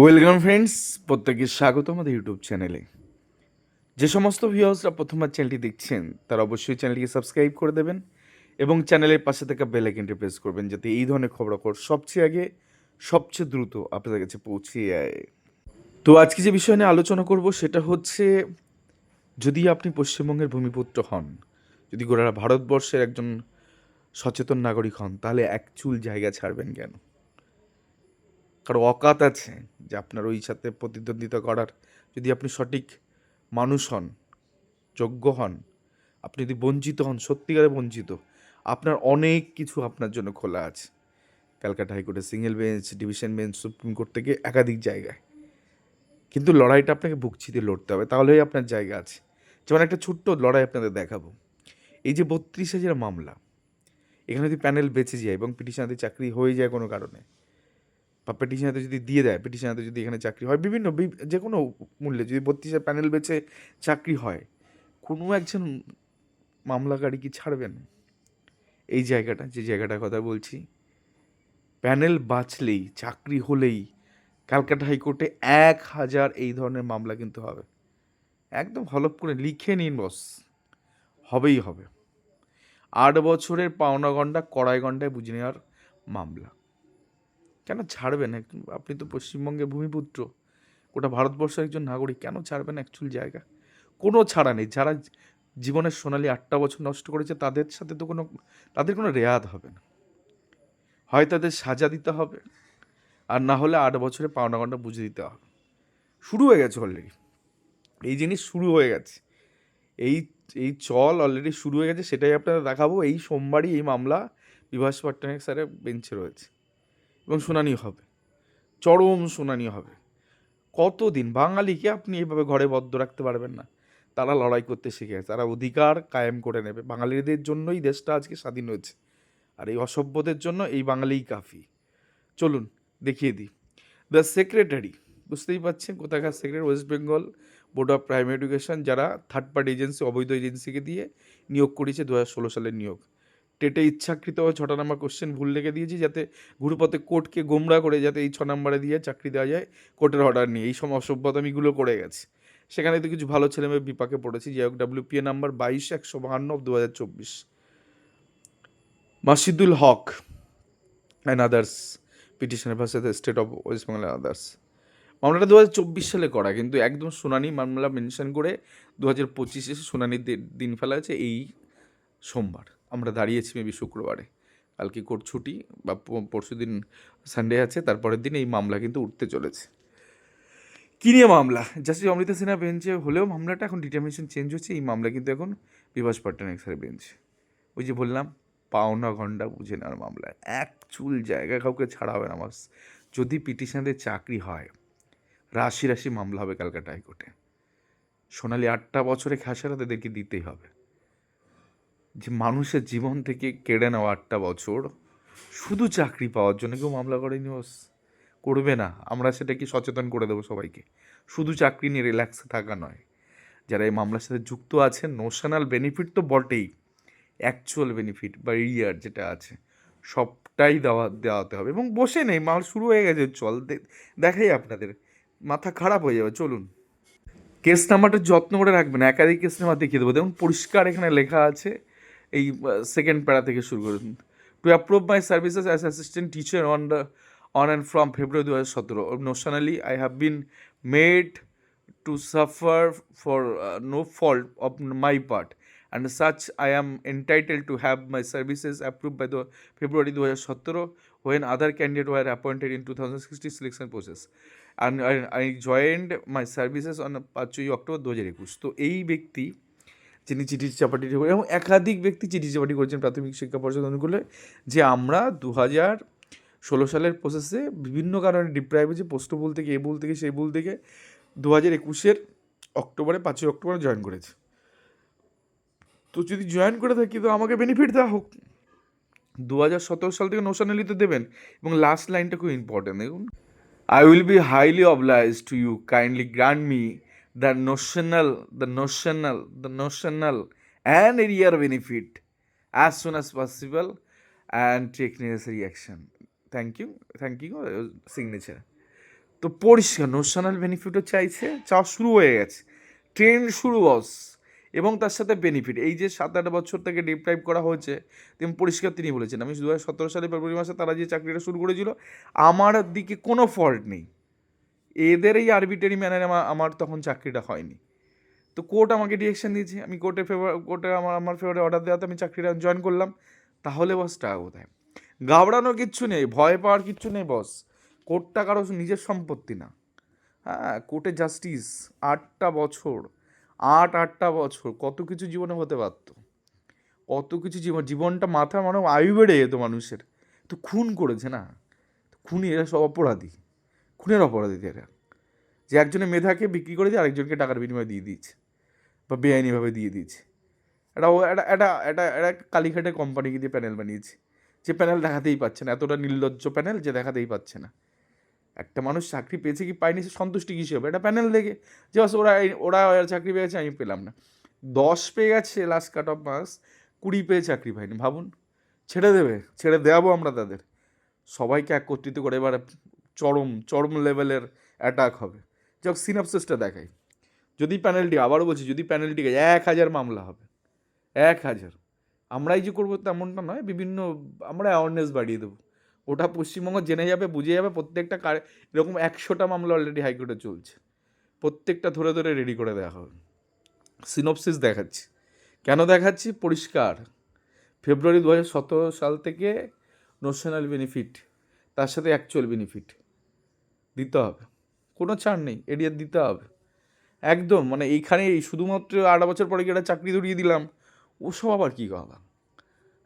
Welcome friends প্রত্যেকে স্বাগত আমাদের ইউটিউব চ্যানেলে যে সমস্ত ভিউয়ার্সরা প্রথমবার চ্যানেলটি দেখছেন, তারা অবশ্যই চ্যানেলটিকে সাবস্ক্রাইব করে দেবেন এবং চ্যানেলের পাশে থাকা বেল আইকনটি প্রেস করবেন যাতে এই ধরনের খবরাখবর সবচেয়ে আগে, সবচেয়ে দ্রুত আপনাদের কাছে পৌঁছে যায়। তো আজকে যে বিষয় নিয়ে আলোচনা করব, সেটা হচ্ছে, যদি আপনি পশ্চিমবঙ্গের ভূমিপুত্র হন, যদি গোটা ভারতবর্ষের একজন সচেতন নাগরিক হন, তাহলে এক চুল জায়গা ছাড়বেন কেন? কারও অকাত আছে যে আপনার ওই সাথে প্রতিদ্বন্দ্বিতা করার। যদি আপনি সঠিক মানুষ হন, যোগ্য হন, আপনি যদি বঞ্চিত হন, সত্যিকারে বঞ্চিত, আপনার অনেক কিছু আপনার জন্য খোলা আছে। ক্যালকাটা হাইকোর্টে single bench, division bench, supreme court থেকে একাধিক জায়গায়। কিন্তু লড়াইটা আপনাকে বুক চিতে লড়তে হবে, তাহলেই আপনার জায়গা আছে। যেমন একটা ছোট্ট লড়াই আপনাদের দেখাবো। এই যে বত্রিশ হাজার মামলা, এখানে যদি প্যানেল বেঁচে যায় এবং পিটিশনাতে চাকরি হয়ে যায় কোনো কারণে বা পিটিশনাতে যদি দিয়ে দেয় পিটিশনাতে যদি এখানে চাকরি হয়, বিভিন্ন যে কোনো মূল্যে যদি বত্রিশের প্যানেল বেচে চাকরি হয়, কোনো একজন মামলাকারী কি ছাড়বেন এই জায়গাটা, যে জায়গাটার কথা বলছি। প্যানেল বাঁচলেই, চাকরি হলেই ক্যালকাটা হাইকোর্টে এক হাজার এই ধরনের মামলা কিন্তু হবে। একদম হলপ করে লিখে নিন, বস। হবেই হবে। আট বছরের পাওনা গন্ডা, কড়াই গন্ডায় বুঝে নেওয়ার মামলা। কেন ছাড়বেন? আপনি তো পশ্চিমবঙ্গের ভূমিপুত্র। গোটা ভারতবর্ষের একজন নাগরিক, কেন ছাড়বেন অ্যাকচুয়াল জায়গা? কোনো ছাড়া নেই। যারা জীবনের সোনালি আটটা বছর নষ্ট করেছে, তাদের সাথে তো কোনো, তাদের কোনো রেয়াত হবে না। হয় তাদের সাজা দিতে হবে, আর না হলে আট বছরে পাওনা গন্ডা বুঝে দিতে হবে। শুরু হয়ে গেছে অলরেডি এই জিনিস শুরু হয়ে গেছে। এই এই চল অলরেডি শুরু হয়ে গেছে, সেটাই আপনারা দেখাবো। এই সোমবারই এই মামলা বিভাস পট্টনায়ক স্যারের বেঞ্চে রয়েছে। এবং শুনানি হবে। চরম শুনানি হবে। কতদিন? বাঙালিকে আপনি এভাবে ঘরে বদ্ধ রাখতে পারবেন না? তারা লড়াই করতে শিখে তারা অধিকার কায়েম করে নেবে। বাঙালিদের জন্যই দেশটা আজকে স্বাধীন হয়েছে। আর এই অসভ্যদের জন্য এই বাঙালিই কাফি। চলুন, দেখিয়ে দিই। দ্য সেক্রেটারি বুঝতেই পারছেন কোথাকার secretary West Bengal board of primary education যারা থার্ড পার্টি এজেন্সি অবৈধ এজেন্সিকে দিয়ে নিয়োগ করেছে, দু হাজার ষোলো সালের নিয়োগ। টেটে ইচ্ছাকৃতভাবে ছটা নাম্বার কোশ্চেন ভুল লিখে দিয়েছি যাতে ঘুরপথে কোর্টকে গোমরা করে যাতে এই ছ নম্বরে দিয়ে চাকরি দেওয়া যায় কোর্টের অর্ডার নিয়ে। এই সব অসভ্যতা অসভ্যতামিগুলো করে গেছে। সেখানে তো কিছু ভালো ছেলেমেয়ে বিপাকে পড়েছি। হোক ডাব্লিউপিএ নাম্বার বাইশ, একশো বাহান্ন দু হাজার চব্বিশ। Masidul Haque and others পিটিশনের versus state of West Bengal others মামলাটা দু হাজার চব্বিশ সালে করা, কিন্তু একদম শুনানি মামলা মেনশন করে দু হাজার পঁচিশে শুনানির দিন ফেলা আছে এই সোমবার। আমরা দাঁড়িয়েছি মেবি শুক্রবারে। কালকে কোর্ট ছুটি বা পরশু দিন সানডে আছে, তারপরের দিন এই মামলা কিন্তু উঠতে চলেছে। কী নিয়ে মামলা? জাস্টিস অমৃতা সিনহা বেঞ্চে হলেও মামলাটা এখন ডিটারমিনেশন চেঞ্জ হচ্ছে, এই মামলা কিন্তু এখন বিভাস পট্টনায়ক স্যারের বেঞ্চে। ওই যে বললাম, পাওনা ঘণ্টা বুঝে নেওয়ার মামলা। এক চুল জায়গা কাউকে ছাড়া হবে না বাস যদি পিটিশনারদের চাকরি হয়, রাশি রাশি মামলা হবে ক্যালকাটা হাইকোর্টে। সোনালি আটটা বছরে খেসারা তাদেরকে দিতেই হবে। যে মানুষের জীবন থেকে কেড়ে নেওয়া আটটা বছর শুধু চাকরি পাওয়ার জন্য কেউ মামলা করেনি, বস। করবে না। আমরা সেটাকে সচেতন করে দেবো সবাইকে। শুধু চাকরি নিয়ে রিল্যাক্সে থাকা নয়। যারা এই মামলার সাথে যুক্ত আছেন নোশনাল বেনিফিট তো বটেই। অ্যাকচুয়াল বেনিফিট বা ইয়ার যেটা আছে, সবটাই দেওয়া, দেওয়াতে হবে। এবং বসে নেই, মাল শুরু হয়ে গেছে, চল দেখাই আপনাদের। মাথা খারাপ হয়ে যাবে, চলুন। কেস নাম্বারটা যত্ন করে রাখবেন, একাধিক কেস নাম্বার দেখিয়ে দেবো। দেখুন, পরিষ্কার এখানে লেখা আছে এই সেকেন্ড প্যারা থেকে শুরু করুন to approve my services as assistant teacher on the on and from February দু হাজার সতেরো notionally I have been made to suffer for no fault of my part and such I am entitle to have my services approve by the February দু হাজার সতেরো when other candidate were appointed in 2016 selection process and I, I joined my services on পাঁচই October দু হাজার একুশ। তো এই ব্যক্তি যিনি চিঠি চাপাটি এবং একাধিক ব্যক্তি চিঠি চাপাটি করেছেন প্রাথমিক শিক্ষা পর্ষদ অনুকূলে, যে আমরা দু হাজার ষোলো সালের প্রসেসে বিভিন্ন কারণে ডিপ্রাইভ হয়েছে। পোস্ট ভুল থেকে, এ ভুল থেকে সেই ভুল থেকে দু হাজার একুশের অক্টোবরে, পাঁচই অক্টোবরে জয়েন করেছে। তো যদি জয়েন করে থাকি, তো আমাকে বেনিফিট দেওয়া হোক। দু হাজার সতেরো সাল থেকে নোশনালিতে দেবেন, এবং লাস্ট লাইনটা খুব ইম্পর্টেন্ট দেখুন I will be highly oblige to you kindly grant me the notional the notional the notional and arrear benefit as soon as possible and take necessary action thank you thank you signature তো পরিষ্কার notional বেনিফিটও চাইছে, চাওয়া শুরু হয়ে গেছে trend শুরু বস এবং তার সাথে বেনিফিট এই যে সাত আট বছর থেকে ডিপ্রাইভ করা হয়েছে তেমন পরিষ্কার তিনি বলেছেন, আমি দু হাজার সতেরো সালে ফেব্রুয়ারি মাসে তারা যে চাকরিটা শুরু করেছিল, আমার দিকে কোনো ফল্ট নেই। এদের এই আরবিটারি ম্যানারে আমার তখন চাকরিটা হয়নি। তো কোর্ট আমাকে ডিরেকশন দিয়েছে, আমি কোর্টে ফেভার কোর্টে আমার আমার ফেভারে অর্ডার দেওয়াতে আমি চাকরিটা জয়েন করলাম। তাহলে বস টাকা কোথায়? ঘাবড়ানোর কিচ্ছু নেই, ভয় পাওয়ার কিচ্ছু নেই বস কোর্টটা কারও নিজের সম্পত্তি না। হ্যাঁ কোর্টে জাস্টিস আটটা বছর, আট, আটটা বছর, কত কিছু জীবনে হতে পারতো। কত কিছু জীবন, জীবনটা মাথা মানে আয়ু বেড়ে যেত মানুষের। তো খুন করেছে না? খুনি এরা সব অপরাধী। খুনের অপরাধী এরা যে একজনের মেধাকে বিক্রি করে দিয়ে আরেকজনকে টাকার বিনিময়ে দিয়ে দিয়েছে বা বেআইনিভাবে দিয়ে দিয়েছে। এটা ও একটা একটা একটা একটা কালীঘাটের কোম্পানিকে দিয়ে প্যানেল বানিয়েছে। যে প্যানেল দেখাতেই পাচ্ছে না, এতটা নির্লজ্জ প্যানেল যে দেখাতেই পাচ্ছে না। একটা মানুষ চাকরি পেয়েছে কি পায়নি, সে সন্তুষ্টি কী হবে? এটা প্যানেল দেখে যে বাস ওরা ওরা চাকরি পেয়েছে, আমি পেলাম না। দশ পেয়ে গেছে লাস্ট কাট অফ মাস কুড়ি পেয়ে চাকরি পায়নি ভাবুন, ছেড়ে দেবে, ছেড়ে দেওয়াবো আমরা তাদের। সবাইকে একত্রিত করে এবার চরম চরম লেভেলের অ্যাটাক হবে। যাক সিনাপসিসটা দেখাই। যদি প্যানেলটি আবারও বলছি, যদি প্যানেলটিকে এক হাজার মামলা হবে। এক হাজার। আমরাই যে করব তেমনটা নয়, বিভিন্ন, আমরা অ্যাওয়ারনেস বাড়িয়ে দেবো। ওটা পশ্চিমবঙ্গ জেনে যাবে, বুঝে যাবে, প্রত্যেকটা কার এরকম একশোটা মামলা অলরেডি হাইকোর্টে চলছে। প্রত্যেকটা ধরে ধরে রেডি করে দেওয়া হবে। সিনপসিস দেখাচ্ছি। কেন দেখাচ্ছি? পরিষ্কার। ফেব্রুয়ারি দু হাজার সতেরো সাল থেকে ন্যাশনাল বেনিফিট তার সাথে অ্যাকচুয়াল বেনিফিট দিতে হবে। কোনো ছাড় নেই এরিয়ার দিতে হবে। একদম মানে এইখানে এই শুধুমাত্র আট বছর পরে গিয়ে একটা চাকরি ধরিয়ে দিলাম? ওসব আবার কী কথা?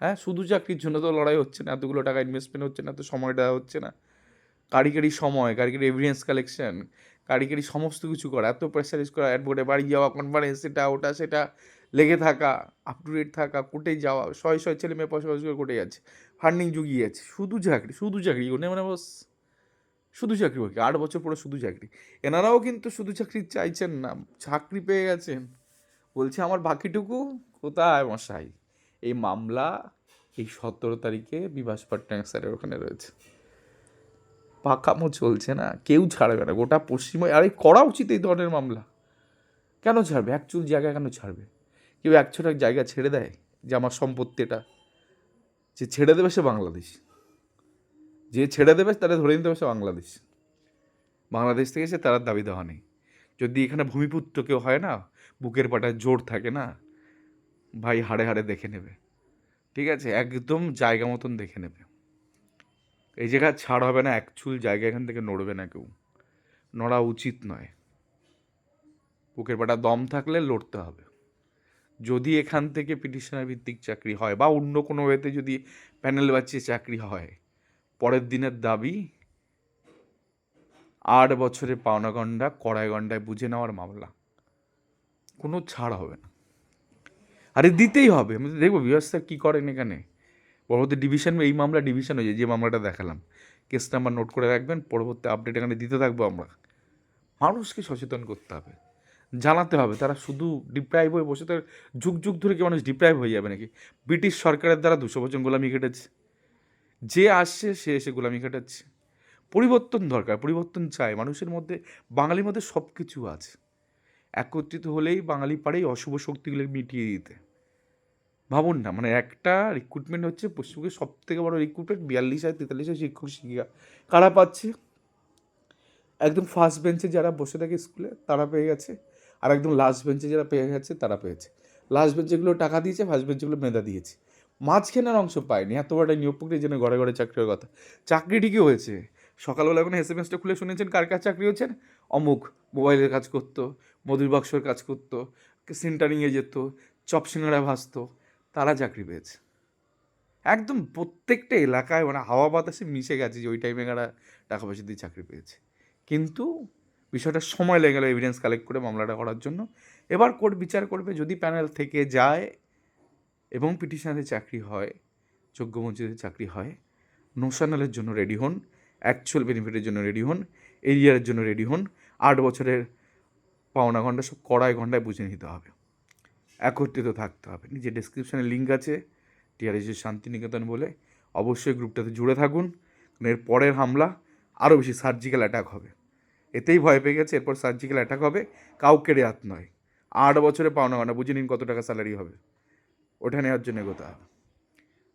হ্যাঁ শুধু চাকরির জন্য তো লড়াই হচ্ছে না, এতগুলো টাকা ইনভেস্টমেন্ট হচ্ছে না, এত সময় দেওয়া হচ্ছে না। কারিগরি সময় কারিগরি এভিডেন্স কালেকশন কারিগরি সমস্ত কিছু করা, এত প্রেসারাইজ করা অ্যাডভোকেটে বাড়ি যাওয়া কনফারেন্স সেটা, ওটা সেটা, লেগে থাকা আপ টু ডেট থাকা কোর্টে যাওয়া, শয় শয় ছেলে মেয়ে পয়সা করে কোর্টে যাচ্ছে ফান্ডিং জুগিয়ে যাচ্ছে, শুধু চাকরি শুধু চাকরি মানে বস শুধু চাকরি বাকি আট বছর পরে শুধু চাকরি। এনারাও কিন্তু শুধু চাকরি চাইছেন না, চাকরি পেয়ে গেছেন। বলছে, আমার বাকিটুকু কোথায় মশাই? এই মামলা এই সতেরো তারিখে বিভাস পাটনায়ক স্যারের ওখানে রয়েছে। পাকামো চলছে না, কেউ ছাড়বে না, গোটা পশ্চিম আরে করা উচিত এই ধরনের মামলা। কেন ছাড়বে? অ্যাকচুয়াল জায়গা কেন ছাড়বে? কেউ একশোটা জায়গা ছেড়ে দেয় যে আমার সম্পত্তিটা? যে ছেড়ে দেবে সে বাংলাদেশ। যে ছেড়ে দেবে, তারা ধরে নিতে হবে বাংলাদেশ। বাংলাদেশ থেকে সে তার দাবি দেওয়া নেই। যদি এখানে ভূমিপুত্র কেউ হয় না, বুকের পাটায় জোর থাকে না, ভাই হাড়ে হাড়ে দেখে নেবে। ঠিক আছে? একদম জায়গা মতন দেখে নেবে। এই জায়গা ছাড় হবে না অ্যাকচুয়াল জায়গা এখান থেকে নড়বে না কেউ। নড়া উচিত নয়। বুকের পাটা দম থাকলে লড়তে হবে। যদি এখান থেকে পিটিশনার ভিত্তিক চাকরি হয় বা অন্য কোনো ওয়েতে যদি প্যানেল বাঁচিয়ে চাকরি হয় পরের দিনের দাবি, আট বছরের পাওনা গন্ডা, কড়াই গন্ডায় বুঝে নেওয়ার মামলা। কোনো ছাড় হবে না। আরে দিতেই হবে। আমি দেখব ব্যবস্থা কী করেন এখানে? পরবর্তী ডিভিশন এই মামলা ডিভিশন হয়েছে যে মামলাটা দেখালাম কেস নাম্বার নোট করে রাখবেন, পরবর্তী আপডেট এখানে দিতে থাকব আমরা। মানুষকে সচেতন করতে হবে। জানাতে হবে। তারা শুধু ডিপ্রাইভ হয়ে বসে তো যুগ যুগ ধরে কি মানুষ ডিপ্রাইভ হয়ে যাবে নাকি? ব্রিটিশ সরকারের দ্বারা দুশো বছর গোলামি কেটেছে যে আসছে, সে এসে গোলামি কাটাচ্ছে পরিবর্তন দরকার, পরিবর্তন চায় মানুষের মধ্যে, বাঙালির মধ্যে সব কিছু আছে। একত্রিত হলেই বাঙালি পারে অশুভ শক্তিগুলো মিটিয়ে দিতে। ভাবুন না মানে একটা রিক্রুটমেন্ট হচ্ছে পশ্চিমবঙ্গের সব থেকে বড় রিক্রুটমেন্ট বিয়াল্লিশ হাজার, তেতাল্লিশ হাজার শিক্ষক, শিক্ষিকা। কারা পাচ্ছে? একদম ফার্স্ট বেঞ্চে যারা বসে থাকে স্কুলে তারা পেয়ে গেছে। আর একদম লাস্ট বেঞ্চে যারা পেয়ে গেছে, তারা পেয়েছে। লাস্ট বেঞ্চেগুলো টাকা দিয়েছে ফার্স্ট বেঞ্চেগুলো মেধা দিয়েছে। মাঝখানের অংশ পায়নি এত বড় নিয়োগ প্রক্রিয়া জন্য ঘরে ঘরে চাকরির কথা। চাকরি ঠিকই হয়েছে। সকালবেলা এখন এস এম এসটা খুলে শুনেছেন কার কার চাকরি হয়েছেন অমুক মোবাইলের কাজ করতো, মধুর বাক্সর কাজ করতো, সেন্টারিংয়ে যেত, চপ সিঙ্গারা ভাসতো তারা চাকরি পেয়েছে। একদম প্রত্যেকটা এলাকায় মানে হাওয়া বাতাসে মিশে গেছে যে ওই টাইমে এরা টাকা পয়সা দিয়ে চাকরি পেয়েছে। কিন্তু বিষয়টা সময় লেগে গেল এভিডেন্স কালেক্ট করে মামলাটা করার জন্য। এবার কোর্ট বিচার করবে। যদি প্যানেল থেকে যায় এবং পিটিশনারের চাকরি হয়, যোগ্য বঞ্চিতের চাকরি হয় নোশনালের জন্য রেডি হন অ্যাকচুয়াল বেনিফিটের জন্য রেডি হন, এরিয়ার জন্য রেডি হন, আট বছরের পাওনা ঘণ্টা সব কড়াই ঘন্টায় বুঝে নিতে হবে। একত্রিত থাকতে হবে। নিজের ডিসক্রিপশানে লিঙ্ক আছে টিআরএসের শান্তিনিকেতন বলে। অবশ্যই গ্রুপটাতে জুড়ে থাকুন এর পরের হামলা আরও বেশি সার্জিক্যাল অ্যাটাক হবে। এতেই ভয় পেয়ে গেছে, এরপর সার্জিক্যাল অ্যাটাক হবে, কাউকে রেয়াত নয়। আট বছরে পাওনা না বুঝে নিন কত টাকা স্যালারি হবে। ওটা নেওয়ার জন্য এগোতে হবে।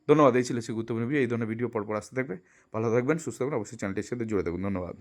ধন্যবাদ, এই ছিল সেই গুরুত্বপূর্ণ ভিডিও। এই ধরনের ভিডিও পরপর আসতে থাকবে। ভালো থাকবেন, সুস্থ থাকবেন। অবশ্যই চ্যানেলটির সাথে জুড়ে থাকুন। ধন্যবাদ।